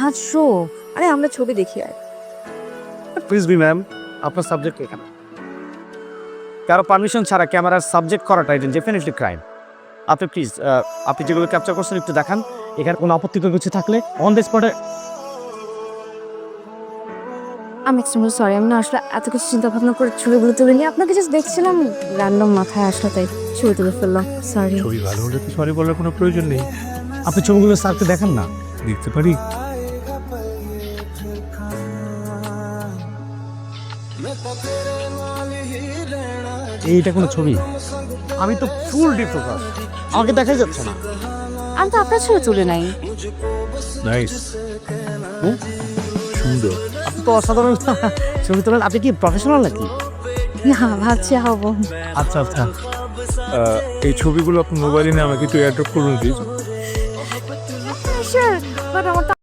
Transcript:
হাসো আরে আমরা ছবি দেখি আর। প্লিজ বি ম্যাম আপনার সাবজেক্ট এখানে? কারও পারমিশন ছাড়া ক্যামেরার সাবজেক্ট করাটা এটা ডেফিনেটলি ক্রাইম আপনি প্লিজ আপনি যেগুলো ক্যাপচার করছেন একটু দেখান। এখানে কোনো আপত্তিকর কিছু থাকলে অন দ্য স্পটে আমি এক্সট্রিমলি সরি আমি না আসলে এত কিছু চিন্তা ভাবনা করে ছবিগুলো তুলে নিয়ে আপনাকে জাস্ট দেখছিলাম র্যান্ডম মাথায় আসলো তাই ছবি তুলে ফেললাম। সরি ছবি ভালো হলে তো সরি বলার কোনো প্রয়োজন নেই। আপনি ছবিগুলো স্যারকে দেখান না। দেখতে পারি? এইটা কোনো ছবি? আমি তো ফুল ডিফোকাস আমাকে দেখাই যাচ্ছে না। আমি তো আপনার ছবি তুলে নাই। নাইস সুন্দর। আপনি তো অসাধারণ ছবি তোলেন। আপনি কি প্রফেশনাল নাকি? না ভাবছি হব। আচ্ছা আচ্ছা। আহ, এই ছবিগুলো আপনার মোবাইলে নিয়ে আমাকে একটু অ্যাড্রপ করুন প্লিজ